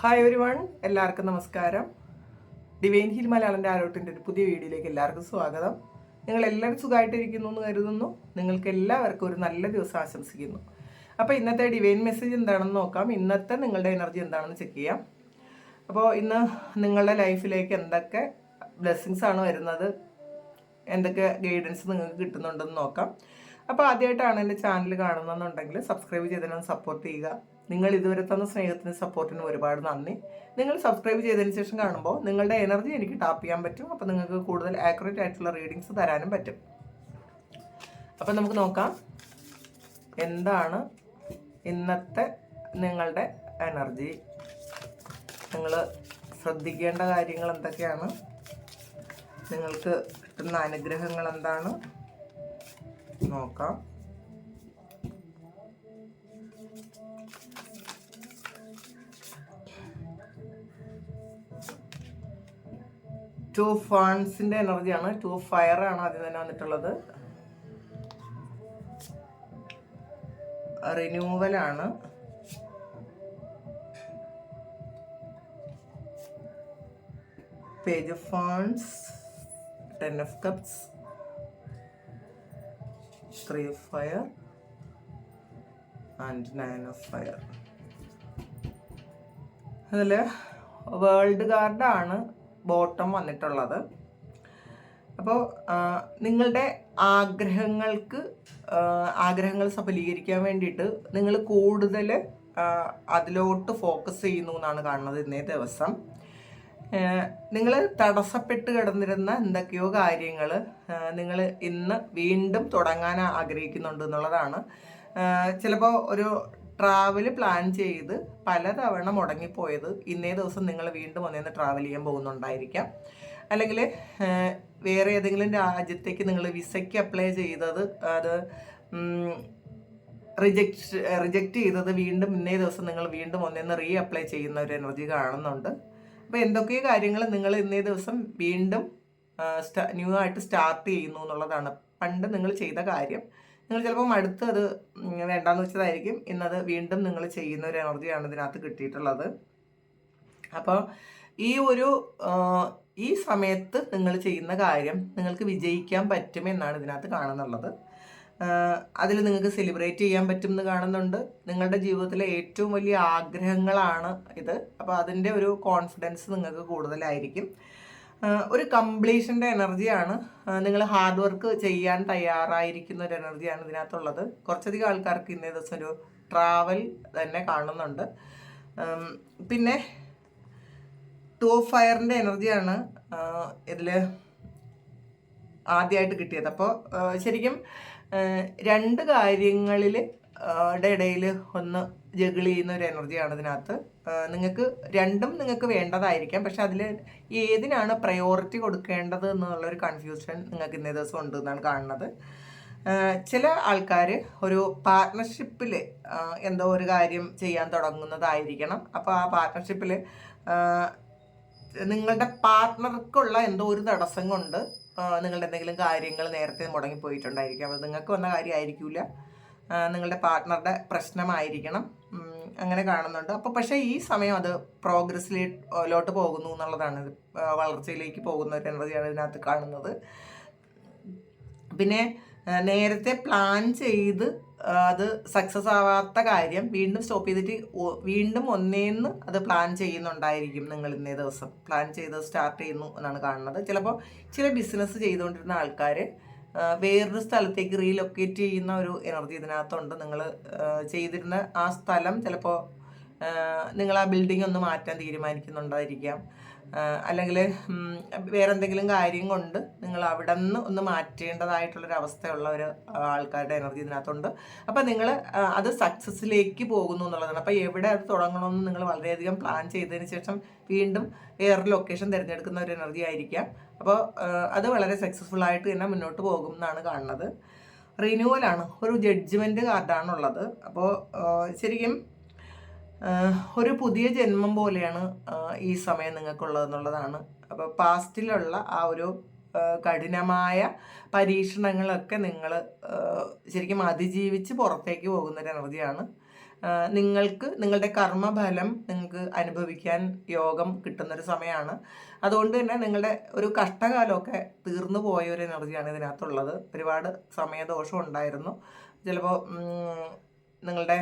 Hi ഒരു one എല്ലാവർക്കും നമസ്കാരം. ഡിവൈൻ ഹിൽ മലയാളന്റെ ആരോട്ടിന്റെ ഒരു പുതിയ വീഡിയോയിലേക്ക് എല്ലാവർക്കും സ്വാഗതം. നിങ്ങൾ എല്ലാവരും സുഖമായിട്ടിരിക്കുന്നു എന്ന് കരുതുന്നു. നിങ്ങൾക്ക് എല്ലാവർക്കും ഒരു നല്ല ദിവസം ആശംസിക്കുന്നു. അപ്പോൾ ഇന്നത്തെ ഡിവൈൻ മെസ്സേജ് എന്താണെന്ന് നോക്കാം. ഇന്നത്തെ നിങ്ങളുടെ എനർജി എന്താണെന്ന് ചെക്ക് ചെയ്യാം. അപ്പോൾ ഇന്ന് നിങ്ങളുടെ ലൈഫിലേക്ക് എന്തൊക്കെ ബ്ലെസ്സിങ്സ് ആണ് വരുന്നത്? എന്തൊക്കെ ഗൈഡൻസ് നിങ്ങൾക്ക് കിട്ടുന്നുണ്ടെന്ന് നോക്കാം. അപ്പോൾ ആദ്യമായിട്ടാണ് എന്റെ ചാനൽ കാണുന്നതെന്നുണ്ടെങ്കിൽ സബ്സ്ക്രൈബ് ചെയ്തതിനൊന്ന് സപ്പോർട്ട് ചെയ്യുക. നിങ്ങൾ ഇതുവരെ തന്ന സ്നേഹത്തിനും സപ്പോർട്ടിനും ഒരുപാട് നന്ദി. നിങ്ങൾ സബ്സ്ക്രൈബ് ചെയ്തതിന് ശേഷം കാണുമ്പോൾ നിങ്ങളുടെ എനർജി എനിക്ക് ടാപ്പ് ചെയ്യാൻ പറ്റും. അപ്പോൾ നിങ്ങൾക്ക് കൂടുതൽ ആക്യുറേറ്റ് ആയിട്ടുള്ള റീഡിങ്സ് തരാനും പറ്റും. അപ്പം നമുക്ക് നോക്കാം. എന്താണ് ഇന്നത്തെ നിങ്ങളുടെ എനർജി നിങ്ങൾ ശ്രദ്ധിക്കേണ്ട കാര്യങ്ങൾ എന്തൊക്കെയാണ്? നിങ്ങൾക്ക് കിട്ടുന്ന അനുഗ്രഹങ്ങൾ എന്താണ്? നോക്കാം. ടു ഫാൻസിന്റെ എനർജിയാണ്. ടു ഫയർ ആണ് ആദ്യം തന്നെ വന്നിട്ടുള്ളത്. റിന്യൂവൽ ആണ് page of fans ten of cups three of fire and nine of fire. അതിൽ വേൾഡ് കാർഡാണ്. ബോട്ടം വന്നിട്ടുള്ളത്. അപ്പോൾ നിങ്ങളുടെ ആഗ്രഹങ്ങൾക്ക് ആഗ്രഹങ്ങൾ സഫലീകരിക്കാൻ വേണ്ടിയിട്ട് നിങ്ങൾ കൂടുതൽ അതിലോട്ട് ഫോക്കസ് ചെയ്യുന്നു എന്നാണ് കാണുന്നത് ഇന്നേ ദിവസം. നിങ്ങൾ തടസ്സപ്പെട്ട് കിടന്നിരുന്ന എന്തൊക്കെയോ കാര്യങ്ങൾ നിങ്ങൾ ഇന്ന് വീണ്ടും തുടങ്ങാൻ ആഗ്രഹിക്കുന്നുണ്ട് എന്നുള്ളതാണ്. ചിലപ്പോൾ ഒരു ട്രാവൽ പ്ലാൻ ചെയ്ത് പലതവണ മുടങ്ങിപ്പോയത് ഇന്നേ ദിവസം നിങ്ങൾ വീണ്ടും ഒന്നേന്ന് ട്രാവൽ ചെയ്യാൻ പോകുന്നുണ്ടായിരിക്കാം. അല്ലെങ്കിൽ വേറെ ഏതെങ്കിലും രാജ്യത്തേക്ക് നിങ്ങൾ വിസയ്ക്ക് അപ്ലൈ ചെയ്തത് അത് റിജക്റ്റ് റിജക്റ്റ് ചെയ്തത് വീണ്ടും ഇന്നേ ദിവസം നിങ്ങൾ വീണ്ടും ഒന്നേന്ന് റീ അപ്ലൈ ചെയ്യുന്ന ഒരു എനർജി കാണുന്നുണ്ട്. അപ്പോൾ എന്തൊക്കെ കാര്യങ്ങൾ നിങ്ങൾ ഇന്നേ ദിവസം വീണ്ടും ന്യൂ ആയിട്ട് സ്റ്റാർട്ട് ചെയ്യുന്നു എന്നുള്ളതാണ്. പണ്ട് നിങ്ങൾ ചെയ്ത കാര്യം. നിങ്ങൾ ചിലപ്പോൾ അടുത്ത് അത് വേണ്ടാന്ന് വെച്ചതായിരിക്കും. ഇന്നത് വീണ്ടും നിങ്ങൾ ചെയ്യുന്ന ഒരു എനർജിയാണ് ഇതിനകത്ത് കിട്ടിയിട്ടുള്ളത്. അപ്പോൾ ഈ ഒരു ഈ സമയത്ത് നിങ്ങൾ ചെയ്യുന്ന കാര്യം നിങ്ങൾക്ക് വിജയിക്കാൻ പറ്റുമെന്നാണ് ഇതിനകത്ത് കാണുന്നുള്ളത്. അതിൽ നിങ്ങൾക്ക് സെലിബ്രേറ്റ് ചെയ്യാൻ പറ്റും എന്ന് കാണുന്നുണ്ട്. നിങ്ങളുടെ ജീവിതത്തിലെ ഏറ്റവും വലിയ ആഗ്രഹങ്ങളാണ് ഇത്. അപ്പോൾ അതിന്റെ ഒരു കോൺഫിഡൻസ് നിങ്ങൾക്ക് കൂടുതലായിരിക്കും. ഒരു കംപ്ലീഷന്റെ എനർജിയാണ് നിങ്ങൾ ഹാർഡ് വർക്ക് ചെയ്യാൻ തയ്യാറായിരിക്കുന്ന ഒരു എനർജിയാണ് ഇതിനകത്തുള്ളത്. കുറച്ചധികം ആൾക്കാർക്ക് ഇന്നേ ദിവസം ഒരു ട്രാവൽ തന്നെ കാണുന്നുണ്ട്. പിന്നെ ടു ഫയറിന്റെ എനർജിയാണ് ഇതിൽ ആദ്യമായിട്ട് കിട്ടിയത്. അപ്പോൾ ശരിക്കും രണ്ട് കാര്യങ്ങളിൽ ഇടയിൽ ഒന്ന് ജഗിൾ ചെയ്യുന്ന ഒരു എനർജിയാണ് ഇതിനകത്ത്. നിങ്ങൾക്ക് രണ്ടും നിങ്ങൾക്ക് വേണ്ടതായിരിക്കാം. പക്ഷെ അതിൽ ഏതിനാണ് പ്രയോറിറ്റി കൊടുക്കേണ്ടത് എന്നുള്ളൊരു കൺഫ്യൂഷൻ നിങ്ങൾക്ക് ഇന്നേ ദിവസം ഉണ്ട് എന്നാണ് കാണുന്നത്. ചില ആൾക്കാർ ഒരു പാർട്ട്ണർഷിപ്പിൽ എന്തോ ഒരു കാര്യം ചെയ്യാൻ തുടങ്ങുന്നതായിരിക്കണം. അപ്പോൾ ആ പാർട്ട്ണർഷിപ്പിൽ നിങ്ങളുടെ പാർട്ട്ണർക്കുള്ള എന്തോ ഒരു തടസ്സം കൊണ്ട് നിങ്ങളുടെ എന്തെങ്കിലും കാര്യങ്ങൾ നേരത്തെ മുടങ്ങിപ്പോയിട്ടുണ്ടായിരിക്കാം. അത് നിങ്ങൾക്ക് വന്ന കാര്യമായിരിക്കില്ല നിങ്ങളുടെ പാർട്ട്ണറുടെ പ്രശ്നമായിരിക്കണം. അങ്ങനെ കാണുന്നുണ്ട്. അപ്പോൾ പക്ഷേ ഈ സമയം അത് പ്രോഗ്രസ്സിലോട്ട് പോകുന്നു എന്നുള്ളതാണ്. വളർച്ചയിലേക്ക് പോകുന്ന ഒരു എനർജിയാണ് ഇതിനകത്ത് കാണുന്നത്. പിന്നെ നേരത്തെ പ്ലാൻ ചെയ്ത് അത് സക്സസ് ആവാത്ത കാര്യം വീണ്ടും സ്റ്റോപ്പ് ചെയ്തിട്ട് വീണ്ടും ഒന്നേന്ന് അത് പ്ലാൻ ചെയ്യുന്നുണ്ടായിരിക്കും നിങ്ങൾ ഇന്നേ ദിവസം. പ്ലാൻ ചെയ്ത് സ്റ്റാർട്ട് ചെയ്യുന്നു എന്നാണ് കാണുന്നത്. ചിലപ്പോൾ ചില ബിസിനസ് ചെയ്തുകൊണ്ടിരുന്ന ആൾക്കാർ വേറൊരു സ്ഥലത്തേക്ക് റീലൊക്കേറ്റ് ചെയ്യുന്ന ഒരു എനർജി ഇതിനകത്തുണ്ട്. നിങ്ങൾ ചെയ്തിരുന്ന ആ സ്ഥലം ചിലപ്പോൾ നിങ്ങൾ ആ ബിൽഡിംഗ് ഒന്ന് മാറ്റാൻ തീരുമാനിക്കുന്നുണ്ടായിരിക്കാം. അല്ലെങ്കിൽ വേറെ എന്തെങ്കിലും കാര്യം കൊണ്ട് നിങ്ങൾ അവിടെ നിന്ന് ഒന്ന് മാറ്റേണ്ടതായിട്ടുള്ളൊരു അവസ്ഥയുള്ള ഒരു ആൾക്കാരുടെ എനർജി ഇതിനകത്തുണ്ട്. അപ്പോൾ നിങ്ങൾ അത് സക്സസ്സിലേക്ക് പോകുന്നു എന്നുള്ളതാണ്. അപ്പോൾ എവിടെ അത് തുടങ്ങണമെന്ന് നിങ്ങൾ വളരെയധികം പ്ലാൻ ചെയ്തതിന് ശേഷം വീണ്ടും വേറെ ലൊക്കേഷൻ തിരഞ്ഞെടുക്കുന്ന ഒരു എനർജി ആയിരിക്കാം. അപ്പോൾ അത് വളരെ സക്സസ്ഫുൾ ആയിട്ട് തന്നെ മുന്നോട്ട് പോകും എന്നാണ് കാണുന്നത്. റിന്യൂവൽ ആണ്. ഒരു ജഡ്ജ്മെന്റ് കാർഡാണുള്ളത് അപ്പോൾ ശരിക്കും ഒരു പുതിയ ജന്മം പോലെയാണ് ഈ സമയം നിങ്ങൾക്കുള്ളതെന്നുള്ളതാണ്. അപ്പോൾ പാസ്റ്റിലുള്ള ആ ഒരു കഠിനമായ പരീക്ഷണങ്ങളൊക്കെ നിങ്ങൾ ശരിക്കും അതിജീവിച്ച് പുറത്തേക്ക് പോകുന്നൊരു എനർജിയാണ് നിങ്ങൾക്ക് നിങ്ങളുടെ കർമ്മഫലം നിങ്ങൾക്ക് അനുഭവിക്കാൻ യോഗം കിട്ടുന്നൊരു സമയമാണ്. അതുകൊണ്ട് തന്നെ നിങ്ങളുടെ ഒരു കഷ്ടകാലമൊക്കെ തീർന്നു പോയ ഒരു എനർജിയാണ് ഇതിനകത്തുള്ളത്. ഒരുപാട് സമയദോഷം ഉണ്ടായിരുന്നു ചിലപ്പോൾ നിങ്ങളുടെ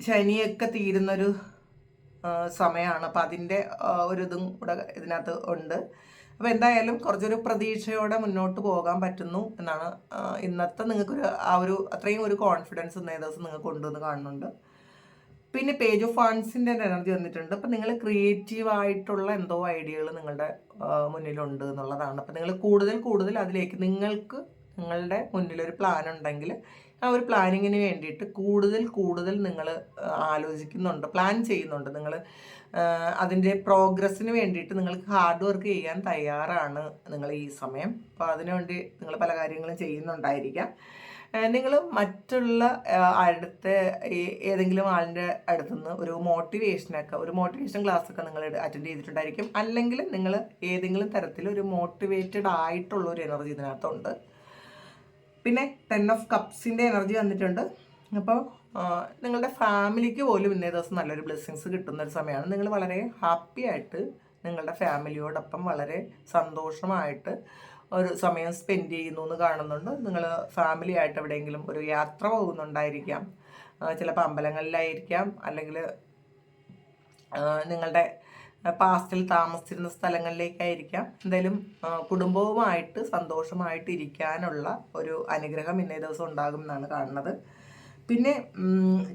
ശനിയൊക്കെ തീരുന്നൊരു സമയമാണ് അപ്പം അതിന്റെ ഒരു ഇതും കൂടെ ഇതിനകത്ത് ഉണ്ട്. അപ്പോൾ എന്തായാലും കുറച്ചൊരു പ്രതീക്ഷയോടെ മുന്നോട്ട് പോകാൻ പറ്റുന്നു എന്നാണ് ഇന്നത്തെ നിങ്ങൾക്കൊരു ആ ഒരു അത്രയും ഒരു കോൺഫിഡൻസ് ഇന്നേ ദിവസം നിങ്ങൾക്ക് കൊണ്ടുവന്ന് കാണുന്നുണ്ട്. പിന്നെ പേജ് ഓഫ് ഫണ്ട്സിന്റെ എനർജി വന്നിട്ടുണ്ട്. അപ്പം നിങ്ങൾ ക്രിയേറ്റീവ് ആയിട്ടുള്ള എന്തോ ഐഡിയകൾ നിങ്ങളുടെ മുന്നിലുണ്ട് എന്നുള്ളതാണ്. അപ്പം നിങ്ങൾ കൂടുതൽ കൂടുതൽ അതിലേക്ക് നിങ്ങൾക്ക് നിങ്ങളുടെ മുന്നിലൊരു പ്ലാൻ ഉണ്ടെങ്കിൽ ആ ഒരു പ്ലാനിങ്ങിന് വേണ്ടിയിട്ട് കൂടുതൽ കൂടുതൽ നിങ്ങൾ ആലോചിക്കുന്നുണ്ട് പ്ലാൻ ചെയ്യുന്നുണ്ട്. നിങ്ങൾ അതിന്റെ പ്രോഗ്രസ്സിന് വേണ്ടിയിട്ട് നിങ്ങൾക്ക് ഹാർഡ് വർക്ക് ചെയ്യാൻ തയ്യാറാണ് നിങ്ങൾ ഈ സമയം. അപ്പോൾ അതിനുവേണ്ടി നിങ്ങൾ പല കാര്യങ്ങളും ചെയ്യുന്നുണ്ടായിരിക്കാം. നിങ്ങൾ മറ്റുള്ള അടുത്ത് ഏതെങ്കിലും ആളിന്റെ അടുത്തുനിന്ന് ഒരു മോട്ടിവേഷനൊക്കെ ഒരു മോട്ടിവേഷൻ ക്ലാസ് ഒക്കെ നിങ്ങൾ അറ്റൻഡ് ചെയ്തിട്ടുണ്ടായിരിക്കും. അല്ലെങ്കിൽ നിങ്ങൾ ഏതെങ്കിലും തരത്തിൽ ഒരു മോട്ടിവേറ്റഡ് ആയിട്ടുള്ള ഒരു എനർജി ഇതിനകത്തുണ്ട്. പിന്നെ ടെൻ ഓഫ് കപ്സിന്റെ എനർജി വന്നിട്ടുണ്ട്. അപ്പോൾ നിങ്ങളുടെ ഫാമിലിക്ക് പോലും ഇന്നേ ദിവസം നല്ലൊരു ബ്ലെസ്സിങ്സ് കിട്ടുന്ന ഒരു സമയമാണ്. നിങ്ങൾ വളരെ ഹാപ്പി ആയിട്ട് നിങ്ങളുടെ ഫാമിലിയോടൊപ്പം വളരെ സന്തോഷമായിട്ട് ഒരു സമയം സ്പെൻഡ് ചെയ്യുന്നു എന്ന് കാണുന്നുണ്ട്. നിങ്ങൾ ഫാമിലി ആയിട്ട് എവിടെയെങ്കിലും ഒരു യാത്ര പോകുന്നുണ്ടായിരിക്കാം. ചിലപ്പോൾ അമ്പലങ്ങളിലായിരിക്കാം. അല്ലെങ്കിൽ നിങ്ങളുടെ പാസ്റ്റിൽ താമസിച്ചിരുന്ന സ്ഥലങ്ങളിലേക്കായിരിക്കാം. എന്തായാലും കുടുംബവുമായിട്ട് സന്തോഷമായിട്ട് ഇരിക്കാനുള്ള ഒരു അനുഗ്രഹം ഇന്നേ ദിവസം ഉണ്ടാകും എന്നാണ് കാണുന്നത്. പിന്നെ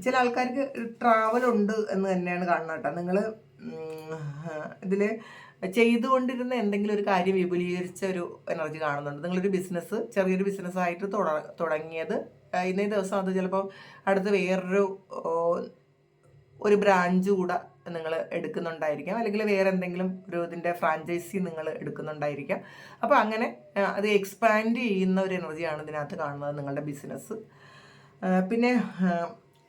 ചില ആൾക്കാർക്ക് ട്രാവൽ ഉണ്ട് എന്ന് തന്നെയാണ് കാണുന്നത് കേട്ടോ. നിങ്ങൾ ഇതിൽ ചെയ്തുകൊണ്ടിരുന്ന എന്തെങ്കിലും ഒരു കാര്യം വിപുലീകരിച്ച ഒരു എനർജി കാണുന്നുണ്ട്. നിങ്ങളൊരു ബിസിനസ് ചെറിയൊരു ബിസിനസ്സായിട്ട് തുട- തുടങ്ങിയത് ഇന്നേ ദിവസം അത് ചിലപ്പോൾ അടുത്ത് വേറൊരു ഒരു ബ്രാഞ്ച് കൂടെ നിങ്ങൾ എടുക്കുന്നുണ്ടായിരിക്കാം. അല്ലെങ്കിൽ വേറെ എന്തെങ്കിലും ഒരു ഇതിന്റെ ഫ്രാഞ്ചൈസി നിങ്ങൾ എടുക്കുന്നുണ്ടായിരിക്കാം. അപ്പോൾ അങ്ങനെ അത് എക്സ്പാൻഡ് ചെയ്യുന്ന ഒരു എനർജിയാണ് ഇതിനകത്ത് കാണുന്നത് നിങ്ങളുടെ ബിസിനസ് പിന്നെ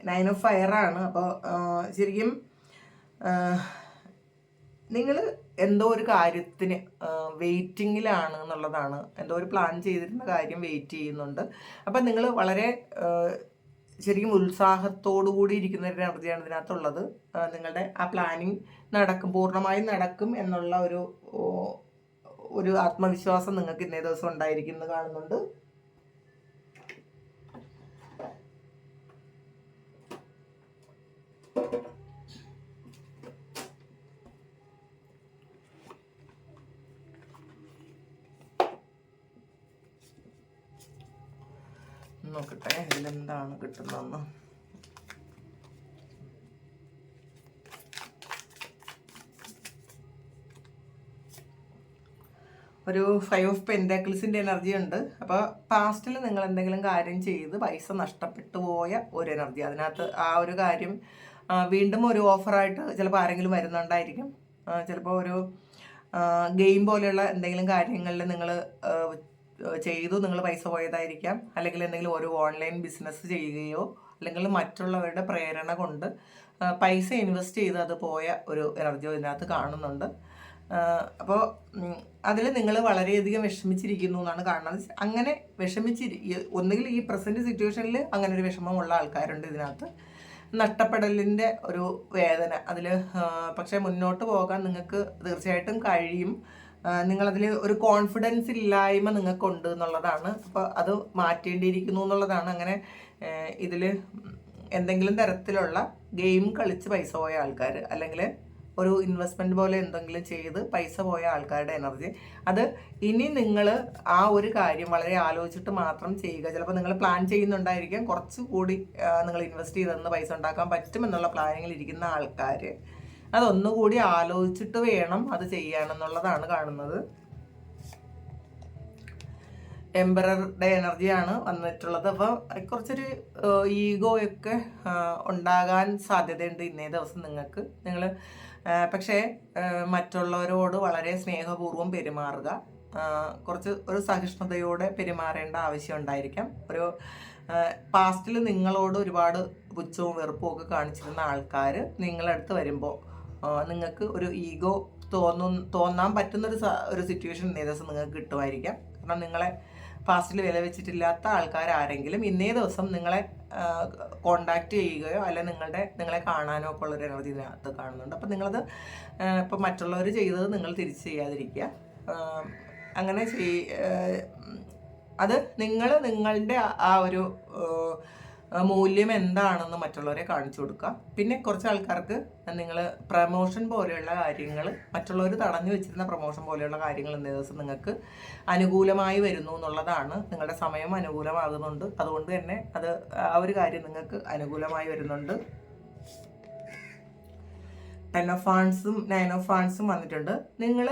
നയൻ ഓഫ് ഫയറാണ് അപ്പോൾ ശരിക്കും നിങ്ങൾ എന്തോ ഒരു കാര്യത്തിന് വെയിറ്റിങ്ങിലാണ് എന്നുള്ളതാണ്. എന്തോ ഒരു പ്ലാൻ ചെയ്തിരുന്ന കാര്യം വെയിറ്റ് ചെയ്യുന്നുണ്ട്. അപ്പം നിങ്ങൾ വളരെ ശരിക്കും ഉത്സാഹത്തോടു കൂടി ഇരിക്കുന്ന ഒരു എനർജിയാണ് ഇതിനകത്തുള്ളത്. നിങ്ങളുടെ ആ പ്ലാനിങ് നടക്കും പൂർണമായും നടക്കും എന്നുള്ള ഒരു ഒരു ആത്മവിശ്വാസം നിങ്ങൾക്ക് ഇന്നേ ദിവസം ഉണ്ടായിരിക്കും എന്ന് കാണുന്നുണ്ട്. നോക്കട്ടെ ഇതിലെന്താണ് കിട്ടുന്നതെന്ന്. ഒരു ഫൈവ് ഓഫ് പെന്റാക്കിൾസിന്റെ എനർജി ഉണ്ട്. അപ്പോൾ പാസ്റ്റിൽ നിങ്ങൾ എന്തെങ്കിലും കാര്യം ചെയ്ത് പൈസ നഷ്ടപ്പെട്ടു പോയ ഒരു എനർജി അതിനകത്ത് ആ ഒരു കാര്യം വീണ്ടും ഒരു ഓഫറായിട്ട് ചിലപ്പോൾ ആരെങ്കിലും വരുന്നുണ്ടായിരിക്കും. ചിലപ്പോൾ ഒരു ഗെയിം പോലെയുള്ള എന്തെങ്കിലും കാര്യങ്ങളിൽ നിങ്ങൾ ചെയ്തു. നിങ്ങൾ പൈസ പോയതായിരിക്കാം. അല്ലെങ്കിൽ എന്തെങ്കിലും ഒരു ഓൺലൈൻ ബിസിനസ് ചെയ്യുകയോ അല്ലെങ്കിൽ മറ്റുള്ളവരുടെ പ്രേരണ കൊണ്ട് പൈസ ഇൻവെസ്റ്റ് ചെയ്ത് അത് പോയ ഒരു എനർജിയോ ഇതിനകത്ത് കാണുന്നുണ്ട്. അപ്പോൾ അതിൽ നിങ്ങൾ വളരെയധികം വിഷമിച്ചിരിക്കുന്നു എന്നാണ് കാണുന്നത്. അങ്ങനെ വിഷമിച്ചിരി ഒന്നുകിൽ ഈ പ്രസന്റ് സിറ്റുവേഷനിൽ അങ്ങനെ ഒരു വിഷമമുള്ള ആൾക്കാരുണ്ട് ഇതിനകത്ത്. നഷ്ടപ്പെടലിന്റെ ഒരു വേദന അതിൽ പക്ഷേ മുന്നോട്ട് പോകാൻ നിങ്ങൾക്ക് തീർച്ചയായിട്ടും കഴിയും. നിങ്ങളതിൽ ഒരു കോൺഫിഡൻസ് ഇല്ലായ്മ നിങ്ങൾക്കുണ്ട് എന്നുള്ളതാണ്. അപ്പോൾ അത് മാറ്റേണ്ടിയിരിക്കുന്നു എന്നുള്ളതാണ്. അങ്ങനെ ഇതിൽ എന്തെങ്കിലും തരത്തിലുള്ള ഗെയിം കളിച്ച് പൈസ പോയ ആൾക്കാർ അല്ലെങ്കിൽ ഒരു ഇൻവെസ്റ്റ്മെന്റ് പോലെ എന്തെങ്കിലും ചെയ്ത് പൈസ പോയ ആൾക്കാരുടെ എനർജി അത് ഇനി നിങ്ങൾ ആ ഒരു കാര്യം വളരെ ആലോചിച്ചിട്ട് മാത്രം ചെയ്യുക. ചിലപ്പോൾ നിങ്ങൾ പ്ലാൻ ചെയ്യുന്നുണ്ടായിരിക്കാം. കുറച്ചുകൂടി നിങ്ങൾ ഇൻവെസ്റ്റ് ചെയ്തെന്ന് പൈസ ഉണ്ടാക്കാൻ പറ്റുമെന്നുള്ള പ്ലാനിങ്ങിൽ ഇരിക്കുന്ന ആൾക്കാർ അതൊന്നുകൂടി ആലോചിച്ചിട്ട് വേണം അത് ചെയ്യാനെന്നുള്ളതാണ് കാണുന്നത്. എംബററുടെ എനർജിയാണ് വന്നിട്ടുള്ളത്. അപ്പോൾ കുറച്ചൊരു ഈഗോയൊക്കെ ഉണ്ടാകാൻ സാധ്യതയുണ്ട് ഇന്നേ ദിവസം നിങ്ങൾക്ക്. നിങ്ങൾ പക്ഷേ മറ്റുള്ളവരോട് വളരെ സ്നേഹപൂർവം പെരുമാറുക. കുറച്ച് ഒരു സഹിഷ്ണുതയോടെ പെരുമാറേണ്ട ആവശ്യം ഉണ്ടായിരിക്കാം. ഒരു പാസ്റ്റിൽ നിങ്ങളോട് ഒരുപാട് പുച്ഛവും വെറുപ്പും ഒക്കെ കാണിച്ചിരുന്ന ആൾക്കാർ നിങ്ങളടുത്ത് വരുമ്പോൾ നിങ്ങൾക്ക് ഒരു ഈഗോ തോന്നും തോന്നാൻ പറ്റുന്ന ഒരു ഒരു സിറ്റുവേഷൻ ഇന്നേ ദിവസം നിങ്ങൾക്ക് കിട്ടുമായിരിക്കാം. കാരണം നിങ്ങളെ പാസ്റ്റിൽ വില വെച്ചിട്ടില്ലാത്ത ആൾക്കാരാരെങ്കിലും ഇന്നേ ദിവസം നിങ്ങളെ കോണ്ടാക്ട് ചെയ്യുകയോ അല്ല നിങ്ങളുടെ നിങ്ങളെ കാണാനോ ഒക്കെ ഉള്ളൊരു എനർജി ഇതിനകത്ത് കാണുന്നുണ്ട്. അപ്പം നിങ്ങളത് ഇപ്പം മറ്റുള്ളവർ ചെയ്തത് നിങ്ങൾ തിരിച്ച് ചെയ്യാതിരിക്കുക. അങ്ങനെ ചെയ് അത് നിങ്ങൾ നിങ്ങളുടെ ആ- ഒരു മൂല്യം എന്താണെന്ന് മറ്റുള്ളവരെ കാണിച്ചു കൊടുക്കുക. പിന്നെ കുറച്ച് ആൾക്കാർക്ക് നിങ്ങൾ പ്രമോഷൻ പോലെയുള്ള കാര്യങ്ങൾ മറ്റുള്ളവർ തടഞ്ഞു വെച്ചിരുന്ന പ്രമോഷൻ പോലെയുള്ള കാര്യങ്ങൾ ഇന്നേ ദിവസം നിങ്ങൾക്ക് അനുകൂലമായി വരുന്നു എന്നുള്ളതാണ് നിങ്ങളുടെ സമയം അനുകൂലമാകുന്നുണ്ട്. അതുകൊണ്ട് തന്നെ അത് ആ ഒരു കാര്യം നിങ്ങൾക്ക് അനുകൂലമായി വരുന്നുണ്ട്. ടെൻ ഓഫ് ഫാൻസും നയൻ ഓഫ് ഫാൻസും വന്നിട്ടുണ്ട്. നിങ്ങൾ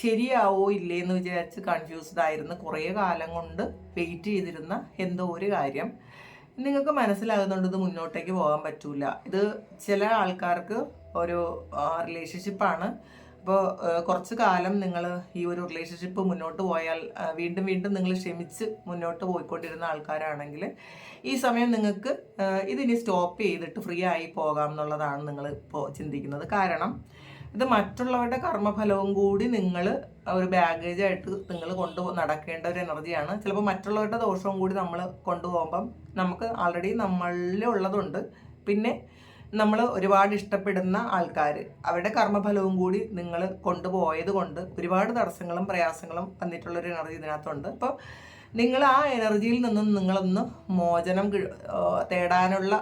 ശരിയാവോ ഇല്ലേ എന്ന് വിചാരിച്ച് കൺഫ്യൂസ്ഡ് ആയിരുന്ന കുറേ കാലം കൊണ്ട് വെയിറ്റ് ചെയ്തിരുന്ന എന്തോ ഒരു കാര്യം. നിങ്ങൾക്ക് മനസ്സിലാകുന്നുണ്ട് ഇത് മുന്നോട്ടേക്ക് പോകാൻ പറ്റൂല. ഇത് ചില ആൾക്കാർക്ക് ഒരു റിലേഷൻഷിപ്പാണ് അപ്പോൾ കുറച്ച് കാലം നിങ്ങൾ ഈ ഒരു റിലേഷൻഷിപ്പ് മുന്നോട്ട് പോയാൽ വീണ്ടും വീണ്ടും നിങ്ങൾ ക്ഷമിച്ച് മുന്നോട്ട് പോയിക്കൊണ്ടിരുന്ന ആൾക്കാരാണെങ്കിൽ ഈ സമയം നിങ്ങൾക്ക് ഇതിനി സ്റ്റോപ്പ് ചെയ്തിട്ട് ഫ്രീ ആയി പോകാം എന്നുള്ളതാണ് നിങ്ങൾ ഇപ്പോൾ ചിന്തിക്കുന്നത്. കാരണം ഇത് മറ്റുള്ളവരുടെ കർമ്മഫലവും കൂടി നിങ്ങൾ ഒരു ബാഗേജായിട്ട് നിങ്ങൾ കൊണ്ടു നടക്കേണ്ട ഒരു എനർജിയാണ് ചിലപ്പോൾ മറ്റുള്ളവരുടെ ദോഷവും കൂടി നമ്മൾ കൊണ്ടുപോകുമ്പം നമുക്ക് ആൾറെഡി നമ്മളിൽ ഉള്ളതുണ്ട്. പിന്നെ നമ്മൾ ഒരുപാട് ഇഷ്ടപ്പെടുന്ന ആൾക്കാർ അവരുടെ കർമ്മഫലവും കൂടി നിങ്ങൾ കൊണ്ടുപോയത് കൊണ്ട് ഒരുപാട് തടസ്സങ്ങളും പ്രയാസങ്ങളും വന്നിട്ടുള്ളൊരു എനർജി ഇതിനകത്തുണ്ട്. അപ്പോൾ നിങ്ങൾ ആ എനർജിയിൽ നിന്നും നിങ്ങളൊന്ന് മോചനം തേടാനുള്ള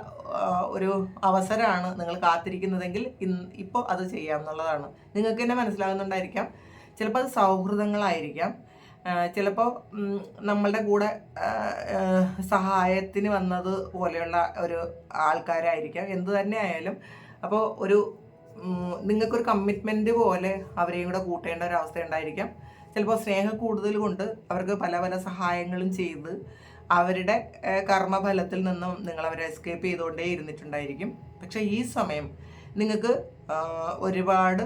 ഒരു അവസരമാണ് നിങ്ങൾ കാത്തിരിക്കുന്നതെങ്കിൽ ഇന്ന് ഇപ്പോൾ അത് ചെയ്യാമെന്നുള്ളതാണ്. നിങ്ങൾക്ക് തന്നെ മനസ്സിലാകുന്നുണ്ടായിരിക്കാം. ചിലപ്പോൾ അത് സൗഹൃദങ്ങളായിരിക്കാം. ചിലപ്പോൾ നമ്മളുടെ കൂടെ സഹായത്തിന് വന്നത് പോലെയുള്ള ഒരു ആൾക്കാരായിരിക്കാം. എന്തു തന്നെ ആയാലും അപ്പോൾ ഒരു നിങ്ങൾക്കൊരു കമ്മിറ്റ്മെന്റ് പോലെ അവരെയും കൂടെ കൂട്ടേണ്ട ഒരു അവസ്ഥ ഉണ്ടായിരിക്കാം ചിലപ്പോൾ സ്നേഹം കൂടുതൽ കൊണ്ട് അവർക്ക് പല പല സഹായങ്ങളും ചെയ്ത് അവരുടെ കർമ്മഫലത്തിൽ നിന്നും നിങ്ങൾ അവരെ എസ്കേപ്പ് ചെയ്തുകൊണ്ടേ ഇരുന്നിട്ടുണ്ടായിരിക്കും. പക്ഷേ ഈ സമയം നിങ്ങൾക്ക് ഒരുപാട്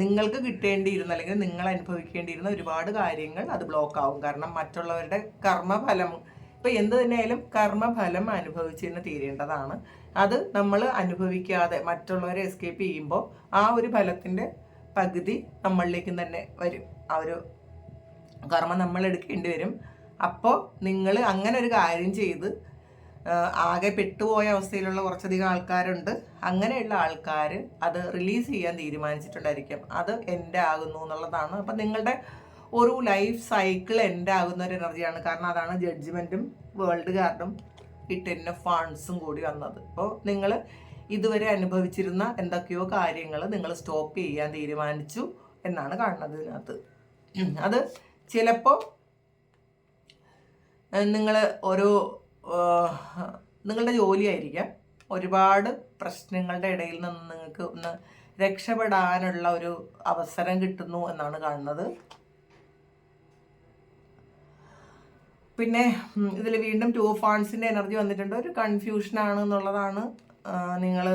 നിങ്ങൾക്ക് കിട്ടേണ്ടിയിരുന്ന അല്ലെങ്കിൽ നിങ്ങൾ അനുഭവിക്കേണ്ടിയിരുന്ന ഒരുപാട് കാര്യങ്ങൾ അത് ബ്ലോക്ക് ആവും. കാരണം മറ്റുള്ളവരുടെ കർമ്മഫലം ഇപ്പം എന്ത് തന്നെയായാലും കർമ്മഫലം അനുഭവിച്ച് തന്നെ തീരേണ്ടതാണ്. അത് നമ്മൾ അനുഭവിക്കാതെ മറ്റുള്ളവരെ എസ്കേപ്പ് ചെയ്യുമ്പോൾ ആ ഒരു ഫലത്തിന്റെ പകുതി നമ്മളിലേക്കും തന്നെ വരും. ആ ഒരു കർമ്മം നമ്മൾ എടുക്കേണ്ടി വരും. അപ്പോൾ നിങ്ങൾ അങ്ങനെ ഒരു കാര്യം ചെയ്ത് ആകെ പെട്ടുപോയ അവസ്ഥയിലുള്ള കുറച്ചധികം ആൾക്കാരുണ്ട്. അങ്ങനെയുള്ള ആൾക്കാർ അത് റിലീസ് ചെയ്യാൻ തീരുമാനിച്ചിട്ടുണ്ടായിരിക്കും. അത് എന്റെ ആകുന്നു എന്നുള്ളതാണ്. അപ്പം നിങ്ങളുടെ ഒരു ലൈഫ് സൈക്കിൾ എന്റെ ആകുന്ന ഒരു എനർജിയാണ് കാരണം അതാണ് ജഡ്ജ്മെന്റും വേൾഡ് കാർഡും ഈ ടെൻ ഫാൺസും കൂടി വന്നത്. അപ്പോൾ നിങ്ങൾ ഇതുവരെ അനുഭവിച്ചിരുന്ന എന്തൊക്കെയോ കാര്യങ്ങൾ നിങ്ങൾ സ്റ്റോപ്പ് ചെയ്യാൻ തീരുമാനിച്ചു എന്നാണ് കാണുന്നത് ഇതിനകത്ത്. അത് ചിലപ്പോൾ നിങ്ങൾ ഒരു നിങ്ങളുടെ ജോലിയായിരിക്കാം. ഒരുപാട് പ്രശ്നങ്ങളുടെ ഇടയിൽ നിന്ന് നിങ്ങൾക്ക് ഒന്ന് രക്ഷപ്പെടാനുള്ള ഒരു അവസരം കിട്ടുന്നു എന്നാണ് കാണുന്നത്. പിന്നെ ഇതിൽ വീണ്ടും ടു ഫാൺസിന്റെ എനർജി വന്നിട്ടുണ്ട്. ഒരു കൺഫ്യൂഷനാണ് എന്നുള്ളതാണ് നിങ്ങൾ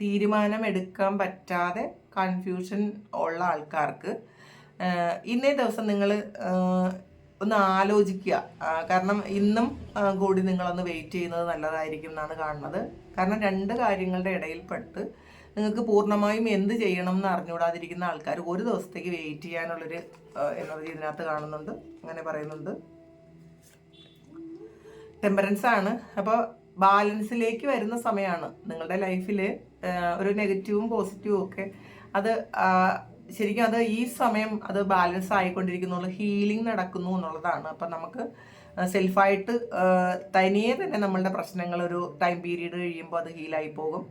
തീരുമാനം എടുക്കാൻ പറ്റാതെ കൺഫ്യൂഷൻ ഉള്ള ആൾക്കാർക്ക് ഇന്നേ ദിവസം നിങ്ങൾ ഒന്ന് ആലോചിക്കുക. കാരണം ഇന്നും കൂടി നിങ്ങളൊന്ന് വെയിറ്റ് ചെയ്യുന്നത് നല്ലതായിരിക്കും എന്നാണ് കാണുന്നത്. കാരണം രണ്ട് കാര്യങ്ങളുടെ ഇടയിൽപ്പെട്ട് നിങ്ങൾക്ക് പൂർണമായും എന്ത് ചെയ്യണം എന്ന് അറിഞ്ഞുകൂടാതിരിക്കുന്ന ആൾക്കാർ ഒരു ദിവസത്തേക്ക് വെയിറ്റ് ചെയ്യാനുള്ളൊരു എനർജി ഇതിനകത്ത് കാണുന്നുണ്ട്. അങ്ങനെ പറയുന്നുണ്ട്. ടെമ്പറൻസ് ആണ്. അപ്പോൾ ബാലൻസിലേക്ക് വരുന്ന സമയമാണ് നിങ്ങളുടെ ലൈഫിൽ ഒരു നെഗറ്റീവും പോസിറ്റീവും ഒക്കെ. അത് ശരിക്കും അത് ഈ സമയം അത് ബാലൻസ് ആയിക്കൊണ്ടിരിക്കുന്നുള്ളൂ ഹീലിംഗ് നടക്കുന്നു എന്നുള്ളതാണ്. അപ്പം നമുക്ക് സെൽഫായിട്ട് തനിയെ തന്നെ നമ്മളുടെ പ്രശ്നങ്ങൾ ഒരു ടൈം പീരീഡ് കഴിയുമ്പോൾ അത് ഹീലായി പോകും.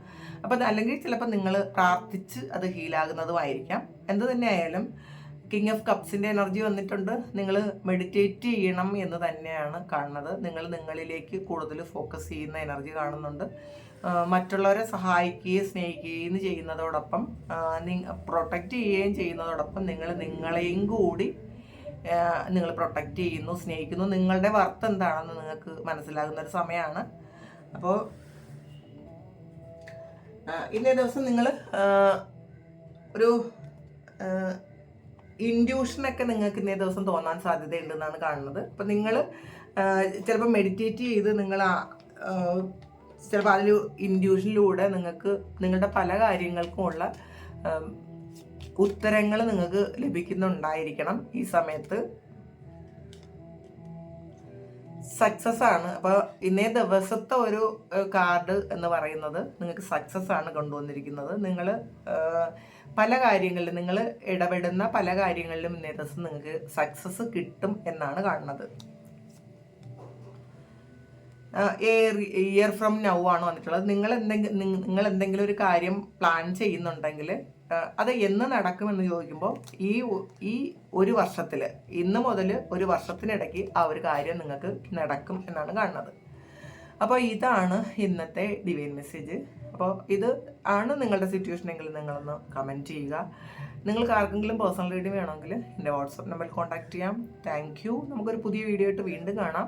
അപ്പം അല്ലെങ്കിൽ ചിലപ്പോൾ നിങ്ങൾ പ്രാർത്ഥിച്ച് അത് ഹീലാകുന്നതുമായിരിക്കാം എന്ത് തന്നെ ആയാലും കിങ് ഓഫ് കപ്സിന്റെ എനർജി വന്നിട്ടുണ്ട്. നിങ്ങൾ മെഡിറ്റേറ്റ് ചെയ്യണം എന്ന് തന്നെയാണ് കാണുന്നത്. നിങ്ങൾ നിങ്ങളിലേക്ക് കൂടുതൽ ഫോക്കസ് ചെയ്യുന്ന എനർജി കാണുന്നുണ്ട്. മറ്റുള്ളവരെ സഹായിക്കുകയും സ്നേഹിക്കുകയും ചെയ്യുന്നതോടൊപ്പം പ്രൊട്ടക്റ്റ് ചെയ്യുകയും ചെയ്യുന്നതോടൊപ്പം നിങ്ങൾ നിങ്ങളെയും കൂടി നിങ്ങൾ പ്രൊട്ടക്റ്റ് ചെയ്യുന്നു സ്നേഹിക്കുന്നു. നിങ്ങളുടെ വർത്ത് എന്താണെന്ന് നിങ്ങൾക്ക് മനസ്സിലാകുന്ന ഒരു സമയമാണ്. അപ്പോൾ ഇന്നേ ദിവസം നിങ്ങൾ ഒരു ഇൻഡ്യൂഷനൊക്കെ നിങ്ങൾക്ക് ഇന്നേ ദിവസം തോന്നാൻ സാധ്യതയുണ്ടെന്നാണ് കാണുന്നത്. അപ്പം നിങ്ങൾ ചിലപ്പോൾ മെഡിറ്റേറ്റ് ചെയ്ത് നിങ്ങൾ ചിലപ്പോൾ അതിൽ ഇൻഡ്യൂഷനിലൂടെ നിങ്ങൾക്ക് നിങ്ങളുടെ പല കാര്യങ്ങൾക്കുമുള്ള ഉത്തരങ്ങൾ നിങ്ങൾക്ക് ലഭിക്കുന്നുണ്ടായിരിക്കണം ഈ സമയത്ത്. സക്സസ് ആണ്. അപ്പോൾ ഇന്നേ ദിവസത്തെ ഒരു കാർഡ് എന്ന് പറയുന്നത് നിങ്ങൾക്ക് സക്സസ് ആണ് കൊണ്ടുവന്നിരിക്കുന്നത്. നിങ്ങൾ പല കാര്യങ്ങളിലും നിങ്ങൾ ഇടപെടുന്ന പല കാര്യങ്ങളിലും ഇന്നേ ദിവസം നിങ്ങൾക്ക് സക്സസ് കിട്ടും എന്നാണ് കാണുന്നത്. ഇയർ ഫ്രം നൗ ആണ് വന്നിട്ടുള്ളത്. നിങ്ങൾ എന്തെങ്കിലും നിങ്ങൾ എന്തെങ്കിലും ഒരു കാര്യം പ്ലാൻ ചെയ്യുന്നുണ്ടെങ്കിൽ അത് എന്ന് നടക്കുമെന്ന് ചോദിക്കുമ്പോൾ ഈ ഈ ഒരു വർഷത്തിൽ ഇന്ന് മുതൽ ഒരു വർഷത്തിനിടയ്ക്ക് ആ ഒരു കാര്യം നിങ്ങൾക്ക് നടക്കും എന്നാണ് കാണുന്നത്. അപ്പോൾ ഇതാണ് ഇന്നത്തെ ഡിവൈൻ മെസ്സേജ് അപ്പോൾ ഇത് ആണ് നിങ്ങളുടെ സിറ്റുവേഷനെങ്കിൽ നിങ്ങളൊന്ന് കമന്റ് ചെയ്യുക. നിങ്ങൾക്ക് ആർക്കെങ്കിലും പേഴ്സണൽ റീഡിംഗ് വേണമെങ്കിൽ എന്റെ വാട്സപ്പ് നമ്പറിൽ കോൺടാക്ട് ചെയ്യാം. താങ്ക് യു നമുക്കൊരു പുതിയ വീഡിയോ ആയിട്ട് വീണ്ടും കാണാം.